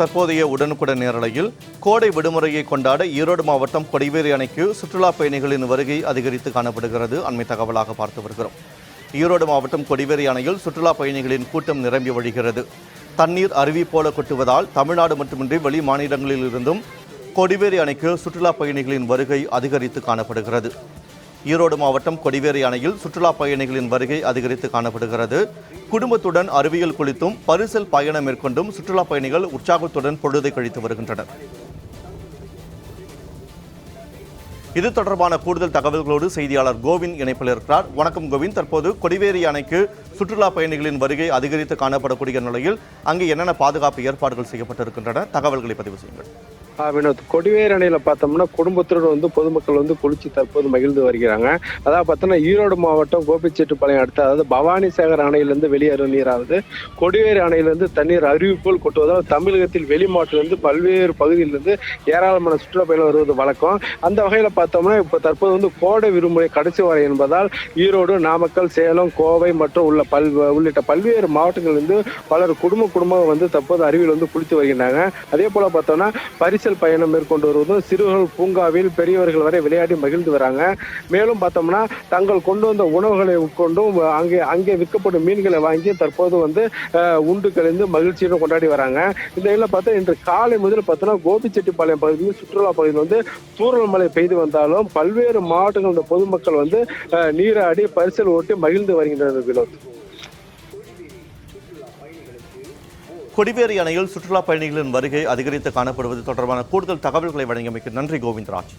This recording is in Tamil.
தற்போதைய உடனுக்குடன் நேரலையில் கோடை விடுமுறையை கொண்டாட ஈரோடு மாவட்டம் கொடிவேரி அணைக்கு சுற்றுலா பயணிகளின் வருகை அதிகரித்து காணப்படுகிறது. அண்மை தகவலாக பார்த்து வருகிறோம். ஈரோடு மாவட்டம் கொடிவேரி அணையில் சுற்றுலா பயணிகளின் கூட்டம் நிரம்பி வழிகிறது. தண்ணீர் அருவி போல கொட்டுவதால் தமிழ்நாடு மட்டுமின்றி வெளி மாநிலங்களில் இருந்தும் கொடிவேரி அணைக்கு சுற்றுலா பயணிகளின் வருகை அதிகரித்து காணப்படுகிறது. ஈரோடு மாவட்டம் கொடிவேரி அணையில் சுற்றுலா பயணிகளின் வருகை அதிகரித்து காணப்படுகிறது. குடும்பத்துடன் அறிவியல் குளித்தும் பரிசல் பயணம் மேற்கொண்டும் சுற்றுலா பயணிகள் உற்சாகத்துடன் பொழுதை கழித்து வருகின்றனர். இது தொடர்பான கூடுதல் தகவல்களோடு செய்தியாளர் கோவிந்த் இணைப்பில் இருக்கிறார். வணக்கம் கோவிந்த் தற்போது கொடிவேரி அணைக்கு சுற்றுலா பயணிகளின் வருகை அதிகரித்து காணப்படக்கூடிய நிலையில் அங்கு என்னென்ன பாதுகாப்பு ஏற்பாடுகள் செய்யப்பட்டிருக்கின்றன? தகவல்களை பதிவு செய்யுங்கள். வினோத் கொடிவேர் அணையில பார்த்தோம்னா குடும்பத்துடன் வந்து பொதுமக்கள் வந்து குளிச்சு தற்போது மகிழ்ந்து வருகிறாங்க. அதாவது பார்த்தோம்னா ஈரோடு மாவட்டம் கோபிச்செட்டிப்பாளையம் அடுத்து அதாவது பவானி சாகர் அணையிலிருந்து வெளியேறும் நீரானது கொடிவேர் அணையிலிருந்து தண்ணீர் அருவி போல் கொட்டுவதால் தமிழகத்தில் வெளி மாவட்டத்திலிருந்து பல்வேறு பகுதியிலிருந்து ஏராளமான சுற்றுலா பயணம் வருவது வழக்கம். அந்த வகையில் பார்த்தோம்னா இப்போ தற்போது வந்து கோடை விடுமுறை கடைசி வரை என்பதால் ஈரோடு நாமக்கல் சேலம் கோவை மற்றும் உள்ள பல் உள்ளிட்ட பல்வேறு மாவட்டங்களிலிருந்து பலர் குடும்ப குடும்பம் வந்து தற்போது அருவியில் வந்து குளித்து வருகின்றாங்க. அதே போல பார்த்தோம்னா பரிசு நீச்சல் பயணம் மேற்கொண்டு வருவதும் சிறுவர்கள் பூங்காவில் பெரியவர்கள் வரை விளையாடி மகிழ்ந்து வராங்க. மேலும் பார்த்தோம்னா தங்கள் கொண்டு வந்த உணவுகளை உட்கொண்டும் அங்கே அங்கே விற்கப்படும் மீன்களை வாங்கி தற்போது வந்து உண்டு கழிந்து மகிழ்ச்சியுடன் கொண்டாடி வராங்க. இந்த இதில் பார்த்தா இன்று காலை முதல் பார்த்தோன்னா கோபிச்செட்டிப்பாளையம் பகுதியில் சுற்றுலா பகுதியில் வந்து தூரல் மழை பெய்து வந்தாலும் பல்வேறு மாவட்டங்கள் பொதுமக்கள் வந்து நீராடி பரிசல் ஓட்டி மகிழ்ந்து வருகின்றனர் வினோத். கொடிவேரி அணையில் சுற்றுலா பயணிகளின் வருகை அதிகரித்து காணப்படுவது தொடர்பான கூடுதல் தகவல்களை வழங்கியமைக்கு நன்றி கோவிந்தராஜ்.